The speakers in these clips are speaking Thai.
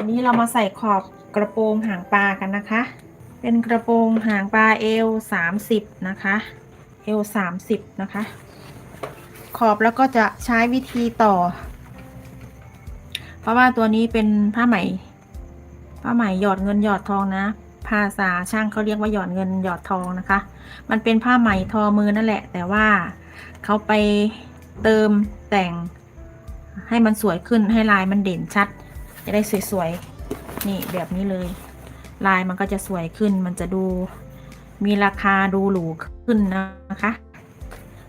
วันนี้เรามาใส่ขอบกระโปรงหางปลากันนะคะ เป็นกระโปรงหางปลาเอวสามสิบนะคะ เอวสามสิบนะคะ ขอบแล้วก็จะใช้วิธีต่อ เพราะว่าตัวนี้เป็นผ้าไหม ผ้าไหมหยอดเงินหยอดทองนะ ภาษาช่างเขาเรียกว่าหยอดเงินหยอดทองนะคะ มันเป็นผ้าไหมทอมือนั่นแหละ แต่ว่าเขาไปเติมแต่งให้มันสวยขึ้นให้ลายมันเด่นชัด จะได้สวยๆ นี่แบบนี้เลย ลายมันก็จะสวยขึ้น มันจะดูมีราคาดูหรูขึ้นนะคะ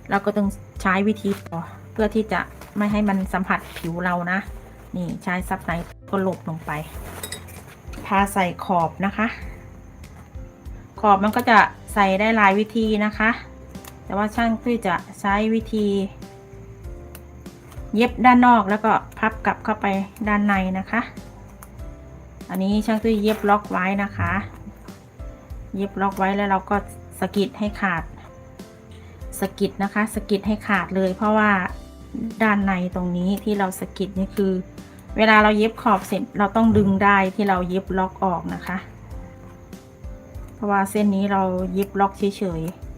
เราก็ต้องใช้วิธีต่อเพื่อที่จะไม่ให้มันสัมผัสผิวเรานะ นี่ใช้ซับไนก็หลบลงไปพาใส่ขอบนะคะ ขอบมันก็จะใส่ได้หลายวิธีนะคะ แต่ว่าช่างตุ้ยจะใช้วิธี เย็บด้านนอกแล้วก็พับกลับเข้าไปด้านในนะคะ อันนี้ช่างตุ้ยเย็บล็อกไว้นะคะ เย็บล็อกไว้แล้วเราก็สกิดให้ขาดสกิดนะคะสกิดให้ขาดเลยเพราะว่าด้านในตรงนี้ที่เราสกิดนี่คือ เวลาเราเย็บขอบเสร็จเราต้องดึงได้ที่เราเย็บล็อกออกนะคะ เพราะว่าเส้นนี้เราเย็บล็อกเฉยๆ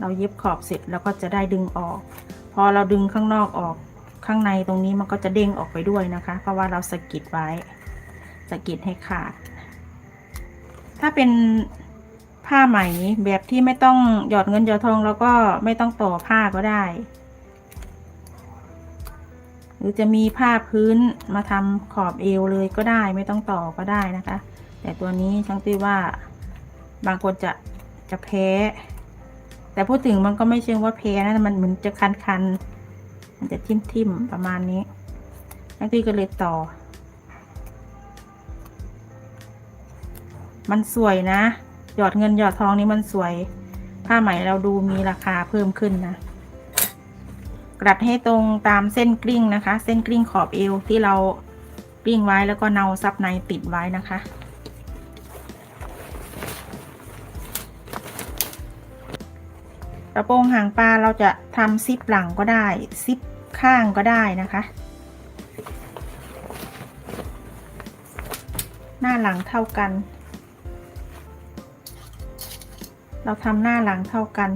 เราเย็บขอบเสร็จแล้วก็จะได้ดึงออก พอเราดึงข้างนอกออกข้างในตรงนี้มันก็จะเด้งออกไปด้วยนะคะ เพราะว่าเราสะกิดไว้สะกิดให้ขาด ถ้าเป็นผ้าไหมแบบที่ไม่ต้องหยอดเงินหยอดทองแล้วก็ไม่ต้องต่อผ้าก็ได้ หรือจะมีผ้าพื้นมาทำขอบเอวเลยก็ได้ไม่ต้องต่อก็ได้นะคะ แต่ตัวนี้ช่างตุ้ยว่าบางคนจะจะแพ้ แต่พูดถึงมันก็ไม่เชิงว่าแพ้นะมันเหมือนจะคันๆมันจะทิ่มๆประมาณนี้ช่างตุ้ยก็เลยต่อ มันสวยนะ หยอดเงินหยอดทองนี้มันสวย ผ้าไหมเราดูมีราคาเพิ่มขึ้นนะกรัดให้ตรงตามเส้นกลิ้งนะคะ เส้นกลิ้งขอบเอวที่เรากลิ้งไว้แล้วก็เนาซับในติดไว้นะคะ กระโปรงหางปลาเราจะทำซิปหลังก็ได้ ซิปข้างก็ได้นะคะ หน้าหลังเท่ากัน เราทำหน้าหลังเท่ากัน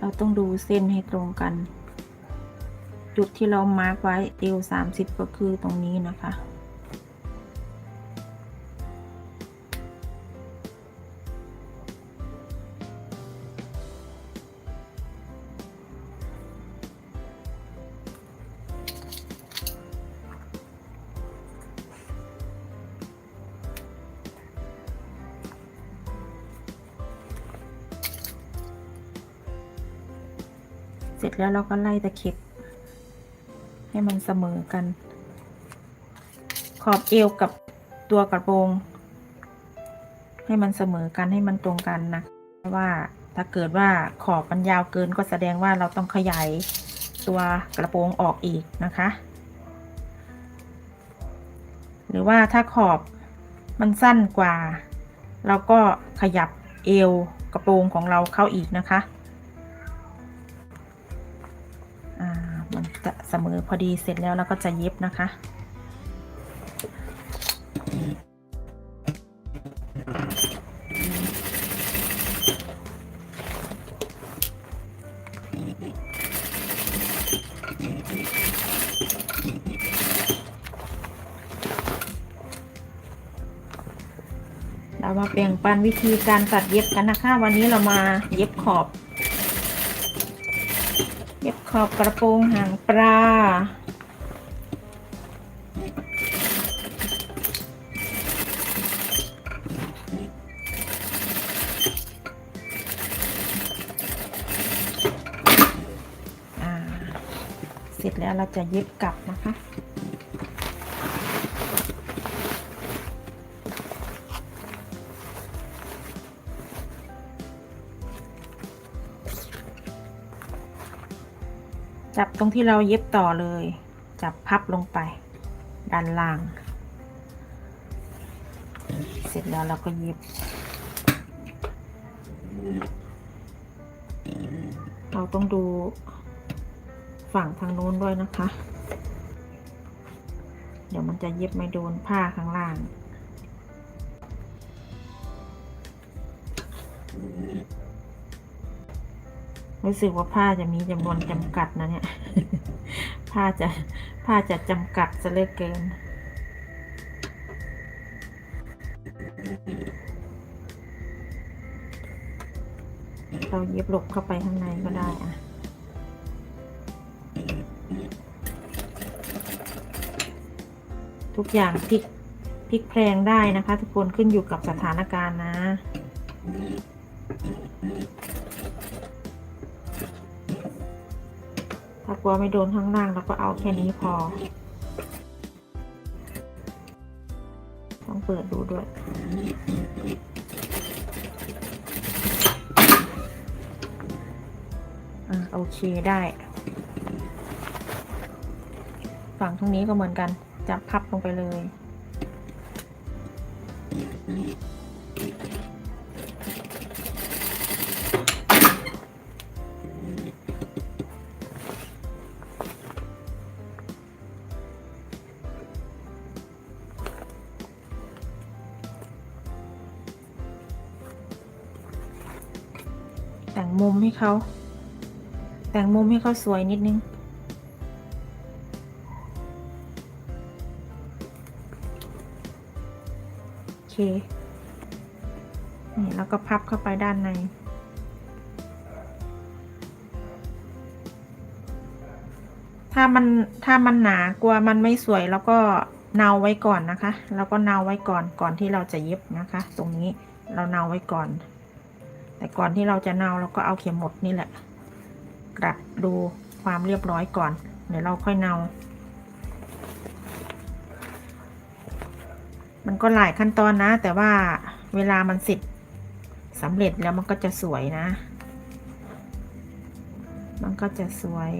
เราต้องดูเส้นให้ตรงกัน จุดที่เรามาร์กไว้เอว30 ก็คือตรงนี้นะคะ เสร็จแล้วเราก็ไล่ตะเข็บ ให้มันเสมอกัน ขอบเอวกับตัวกระโปรงให้มันเสมอกันให้มันตรงกันนะว่าถ้าเกิดว่าขอบมันยาวเกินก็แสดงว่าเราต้องขยายตัวกระโปรงออกอีกนะคะ หรือว่าถ้าขอบมันสั้นกว่า เราก็ขยับเอวกระโปรงของเราเข้าอีกนะคะ พอดีเสร็จแล้วเราก็จะเย็บนะคะเรามาแบ่งปันวิธีการตัดเย็บกันนะคะ วันนี้เรามาเย็บขอบเย็บ ขอบกระโปรงหางปลา เสร็จแล้วเราจะเย็บกลับนะคะ จับตรงที่เราเย็บต่อเลย จับพับลงไปด้านล่าง เสร็จแล้วเราก็หยิบเราต้องดูฝั่งทางโน้นด้วยนะคะ เดี๋ยวมันจะเย็บไม่โดนผ้าข้างล่าง รู้สึกว่าผ้าจะมีจำนวนจำกัดนะเนี่ย ผ้าจะผ้าจะจำกัดซะเหลือเกิน เราเย็บหลบเข้าไปข้างในก็ได้อะทุกอย่างพลิกพลิกแพลงได้นะคะ ทุกคนขึ้นอยู่กับสถานการณ์นะ ถ้ากลัวไม่โดนข้างล่างเราก็เอาแค่นี้พอ ต้องเปิดดูด้วย อ่าโอเคได้ ฝั่งตรงนี้ก็เหมือนกัน จับพับลงไปเลยแต่ เขา แต่งมุมให้เขาสวยนิดนึง โอเค นี่แล้วก็พับเข้าไปด้านใน ถ้ามันถ้ามันหนากลัวมันไม่สวยแล้วก็เนาไว้ก่อนนะคะ แล้วก็เนาไว้ก่อนก่อนที่เราจะเย็บนะคะ ตรงนี้เราเนาไว้ก่อน แต่ก่อนที่เราจะเนาเราก็เอาเข็มหมดนี่แหละกลัดดูความเรียบร้อยก่อน เดี๋ยวเราค่อยเนา มันก็หลายขั้นตอนนะ แต่ว่าเวลามันเสร็จสำเร็จแล้วมันก็จะสวยนะ มันก็จะสวย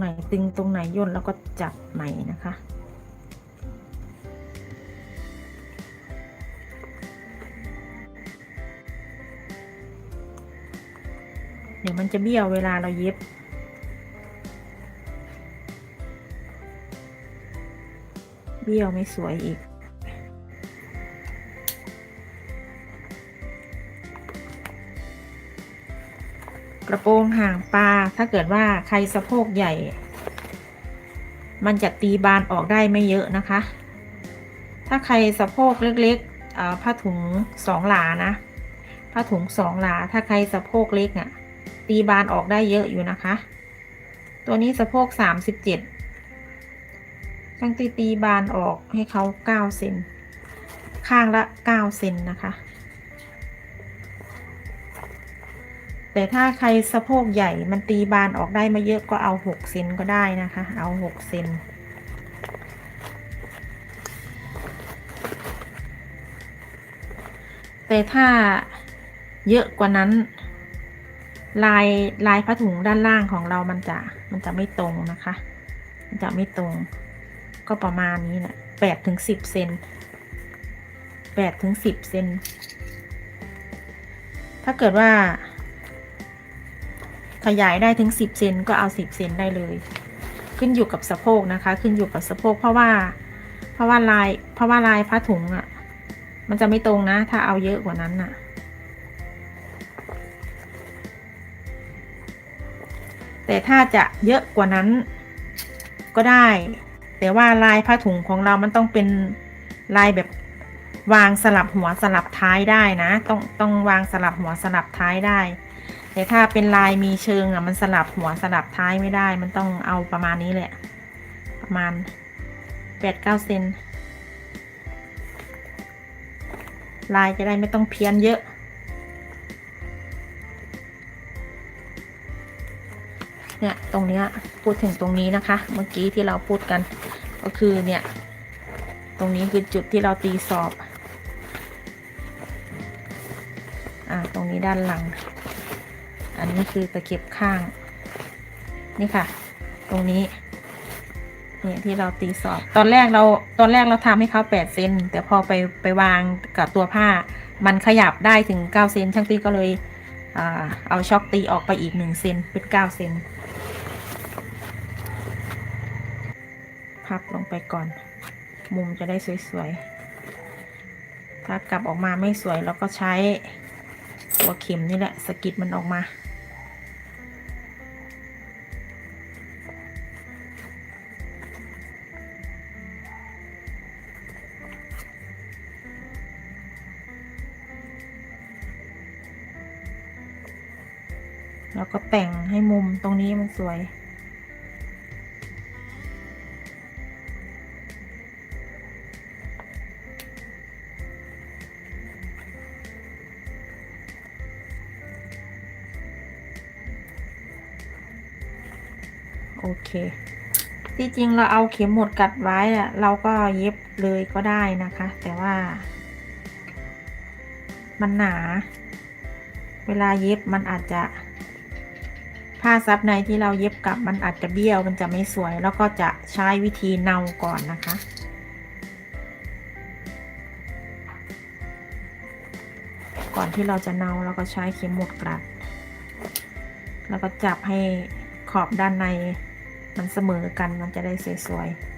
ไหนตึงตรงไหนย่นแล้วก็จับใหม่นะคะ เดี๋ยวมันจะเบี้ยวเวลาเราเย็บเบี้ยวไม่สวยอีก กระโปรงห่างปลาถ้าเกิดว่าใครสะโพกใหญ่ มันจะตีบานออกได้ไม่เยอะนะคะ ถ้าใครสะโพกเล็กๆผ้าถุงสองหลานะผ้าถุงสองหลา ถ้าใครสะโพกเล็กอะ่ะ ตีบานออกได้เยอะอยู่นะคะ ตัวนี้สะโพกสามสิบเจ็ดช่างตีตีบานออกให้เขาเก้าเซนข้างละเก้าเซนนะคะ แต่ถ้าใครสะโพกใหญ่มันตีบานออกได้ไม่เยอะก็เอาหกเซนก็ได้นะคะ เอาหกเซนแต่ถ้าเยอะกว่านั้น ลายลายผ้าถุงด้านล่างของเรามันจะมันจะไม่ตรงนะคะ มันจะไม่ตรง ก็ประมาณนี้แหละแปดถึงสิบเซนแปดถึงสิบเซนถ้าเกิดว่า ขยายได้ถึง 10 เซนก็เอา 10 เซนได้เลย ขึ้นอยู่กับสะโพกนะคะ ขึ้นอยู่กับสะโพกเพราะว่า เพราะว่าลาย เพราะว่าลายผ้าถุงอะ่ะ มันจะไม่ตรงนะ ถ้าเอาเยอะกว่านั้นน่ะ แต่ถ้าจะเยอะกว่านั้นก็ได้ แต่ว่าลายผ้าถุงของเรามันต้องเป็นลายแบบวางสลับหัวสลับท้ายได้นะ ต้องต้องวางสลับหัวสลับท้ายได้ แต่ถ้าเป็นลายมีเชิงอะมันสลับหัวสลับท้ายไม่ได้ มันต้องเอาประมาณนี้แหละ ประมาณแปดเก้าเซนลายจะได้ไม่ต้องเพี้ยนเยอะ เนี่ยตรงเนี้ยพูดถึงตรงนี้นะคะ เมื่อกี้ที่เราพูดกันก็คือเนี่ย ตรงนี้คือจุดที่เราตีสอบ อ่าตรงนี้ด้านหลัง อันนี้คือตะเข็บข้าง นี่ค่ะ ตรงนี้เนี่ยที่เราตีสอบ ตอนแรกเราตอนแรกเราทำให้เขาแปดเซนแต่พอไปไปวางกับตัวผ้า มันขยับได้ถึงเก้าเซนช่างตีก็เลยเอาช็อคตีออกไปอีกหนึ่งเซนเป็นเก้าเซนพับลงไปก่อน มุมจะได้สวยๆ ถ้ากลับออกมาไม่สวยเราก็ใช้ตัวเข็มนี่แหละสกิดมันออกมา แล้วก็แต่งให้มุมตรงนี้มันสวย โอเค ที่จริงเราเอาเข็มหมดกัดไว้อะเราก็เย็บเลยก็ได้นะคะ แต่ว่า มันหนา เวลาเย็บมันอาจจะ ผ้าซับในที่เราเย็บกลับมันอาจจะเบี้ยวมันจะไม่สวย แล้วก็จะใช้วิธีเนาก่อนนะคะ ก่อนที่เราจะเนาเราก็ใช้เข็มหมดกลัด แล้วก็จับให้ขอบด้านในมันเสมอกันมันจะได้สวยๆ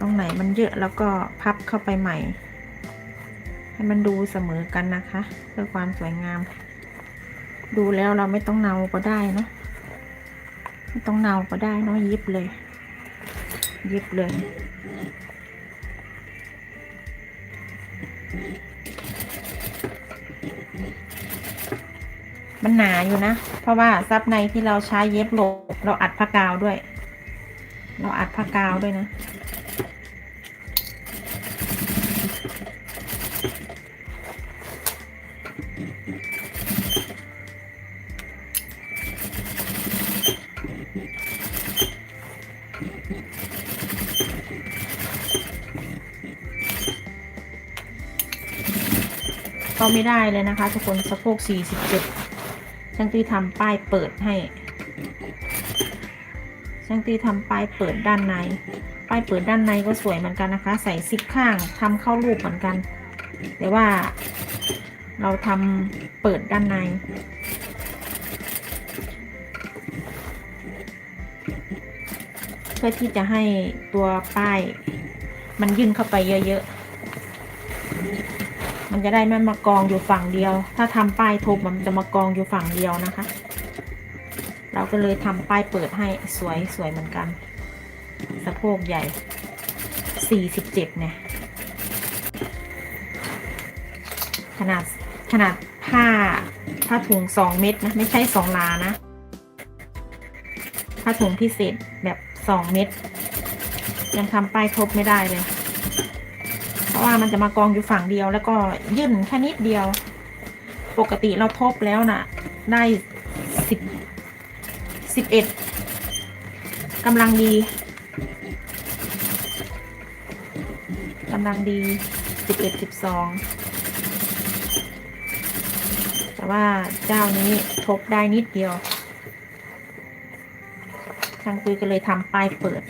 ตรงไหนมันเยอะแล้วก็พับเข้าไปใหม่ ให้มันดูเสมอกันนะคะ เพื่อความสวยงาม ดูแล้วเราไม่ต้องเนาก็ได้เนะไม่ต้องเนาก็ได้เนาะยิบเลย ยิบเลยมันหนาอยู่นะ เพราะว่าซับในที่เราใช้เย็บโลบเราอัดผ้ากาวด้วย เราอัดผ้ากาวด้วยนะ ก็ไม่ได้เลยนะคะ ทุกคนสะโพก47ช่างตีทำป้ายเปิดให้ช่างตีทำป้ายเปิดด้านในป้ายเปิดด้านในก็สวยเหมือนกันนะคะ ใส่ซิปข้างทำเข้ารูปเหมือนกัน แต่ว่า เราทำเปิดด้านในเพื่อที่จะให้ตัวป้าย มันยื่นเข้าไปเยอะๆ มันจะได้ไม่มากองอยู่ฝั่งเดียว ถ้าทำป้ายทบมันจะมากองอยู่ฝั่งเดียวนะคะ เราก็เลยทำป้ายเปิดให้สวยสวยเหมือนกัน สะโพกใหญ่ 47 เนี่ย ขนาดขนาดผ้าผ้าถุงสองเม็ดนะ ไม่ใช่สองลานะ ผ้าถุงพิเศษแบบสองเม็ดยังทำป้ายทบไม่ได้เลย ราะว่ามันจะมากองอยู่ฝั่งเดียว แล้วก็ยื่นแค่นิดเดียว ปกติเราทบแล้วน่ะ ได้สิบสิบเอ็ดกำลังดีกำลังดีสิบเอ็ดสิบสองแต่ว่าเจ้านี้ทบได้นิดเดียวช่างคุยก็เลยทำป้ายเปิด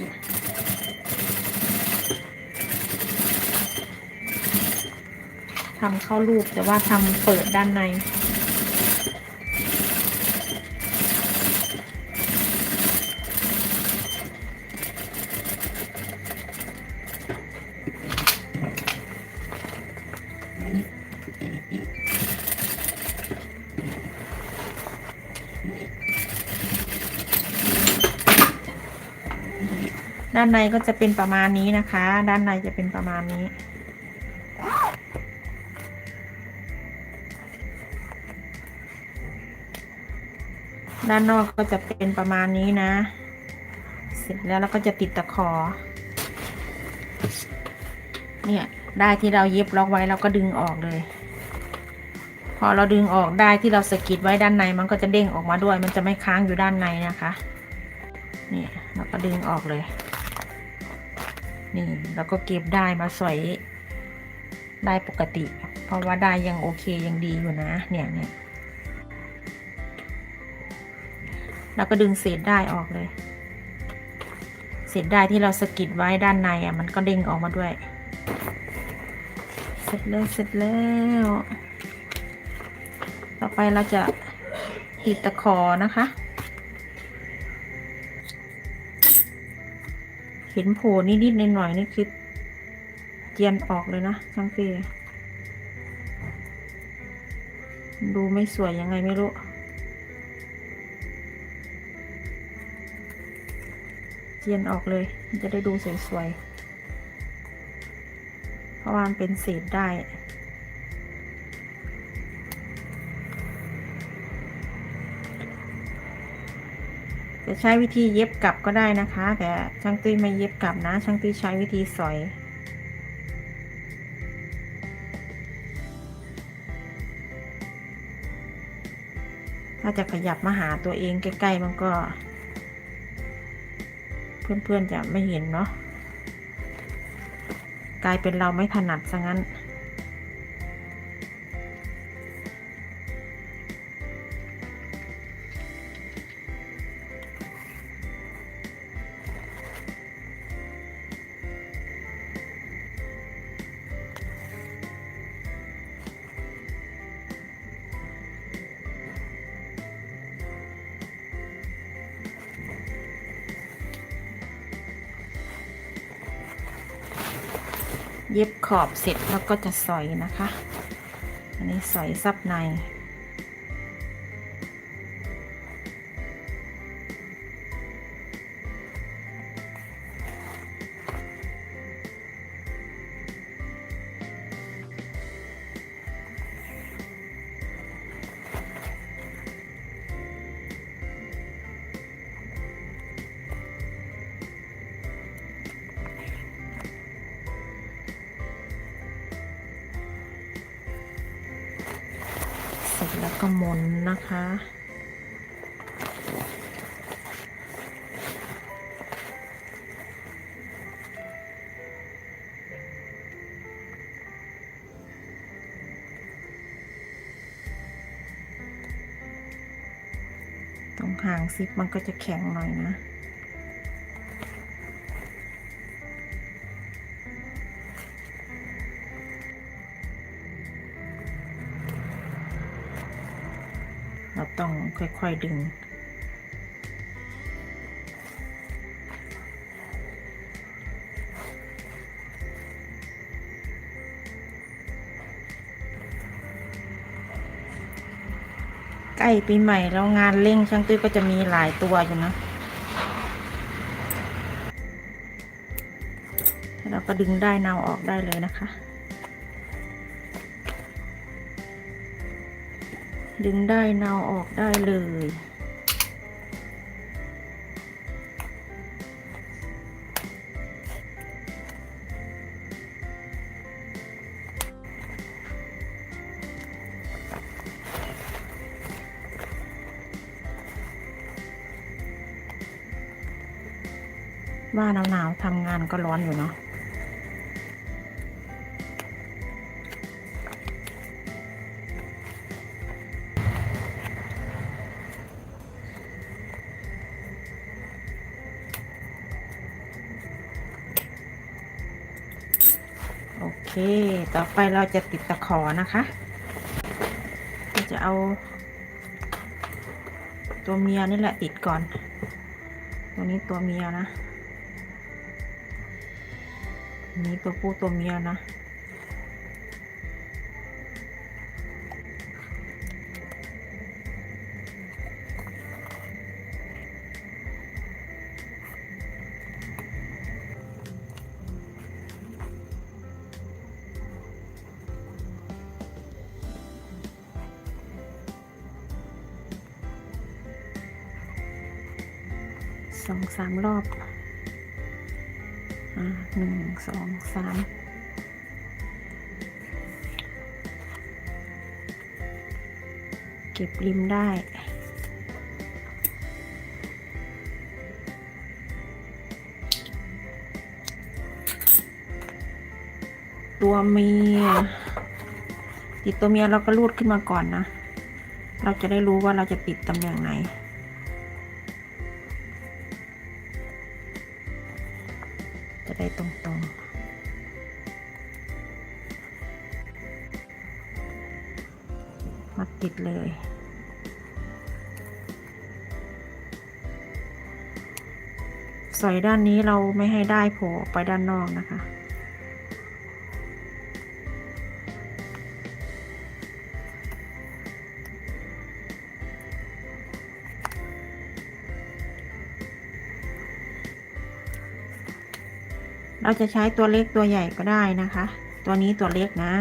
ทำเข้ารูปแต่ว่าทำเปิดด้านใน ด้านในก็จะเป็นประมาณนี้นะคะ ด้านในจะเป็นประมาณนี้ ด้านนอกก็จะเป็นประมาณนี้นะ เสร็จแล้วเราก็จะติดตะขอ เนี่ยได้ที่เราเย็บล็อกไว้เราก็ดึงออกเลย พอเราดึงออกได้ที่เราสกิดไว้ด้านในมันก็จะเด้งออกมาด้วย มันจะไม่ค้างอยู่ด้านในนะคะนี่เราก็ดึงออกเลยนี่แล้วก็เก็บได้มาสอยได้ปกติ เพราะว่าได้ยังโอเคยังดีอยู่นะ เนี่ยเนี่ย แล้วก็ดึงเศษได้ออกเลย เศษได้ที่เราสกิดไว้ด้านในอะมันก็เด้งออกมาด้วย เสร็จแล้วเสร็จแล้ว ต่อไปเราจะติดตะขอนะคะเห็นโผล่นิดๆหน่อยๆนี่คือเจียนออกเลยนะช่างเฟยดูไม่สวยยังไงไม่รู้ เจียนออกเลยมันจะได้ดูสวยๆ เพราะว่ามันเป็นเศษได้ จะใช้วิธีเย็บกลับก็ได้นะคะ แต่ช่างตุ้ยไม่เย็บกลับนะ ช่างตุ้ยใช้วิธีสอยถ้าจะขยับมาหาตัวเองใกล้ๆมันก็ เพื่อนๆจะไม่เห็นเนาะกลายเป็นเราไม่ถนัดซะงั้น ขอบเสร็จแล้วก็จะสอยนะคะ อันนี้สอยซับใน แล้วก็มนนะคะ ตรงหางซิปมันก็จะแข็งหน่อยนะ ต้องค่อย ๆ ดึง ใกล้ปีใหม่แล้วงานเร่งช่างตุ้ยก็จะมีหลายตัวอยู่นะเราก็ดึงได้เนาออกได้เลยนะคะ ดึงได้เนาออกได้เลย ว่าหนาวๆทำงานก็ร้อนอยู่เนาะ เค ต่อไปเราจะติดตะขอนะคะเราจะเอา ตัวเมียนี่แหละติดก่อน ตัวนี้ตัวเมียนะนี้ตัวผู้ตัวเมียนะ สองสามรอบหนึ่งสองสามเก็บริมได้ตัวเมียติดตัวเมียเราก็รูดขึ้นมาก่อนนะ เราจะได้รู้ว่าเราจะติดตำแหน่งไหน มาติดเลย สอยด้านนี้เราไม่ให้ได้โผล่ไปด้านนอกนะคะเราจะใช้ตัวเล็กตัวใหญ่ก็ได้นะคะ ตัวนี้ตัวเล็กนะ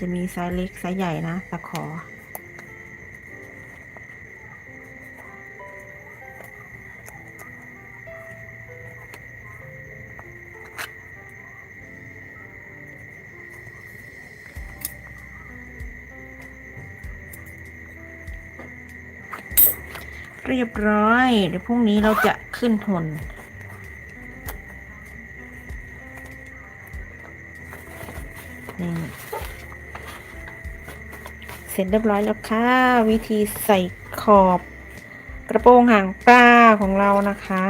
จะมีไซส์เล็กไซส์ใหญ่นะตะขอ เรียบร้อย เดี๋ยวพรุ่งนี้เราจะขึ้นหนนี่ ร็จเรียบร้อยแล้วค่ะ วิธีใส่ขอบกระโปรงหางปลาของเรานะคะ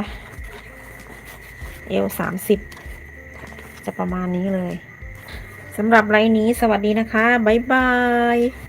เอวสามสิบจะประมาณนี้เลยสำหรับไลน์นี้สวัสดีนะคะ บ๊ายบาย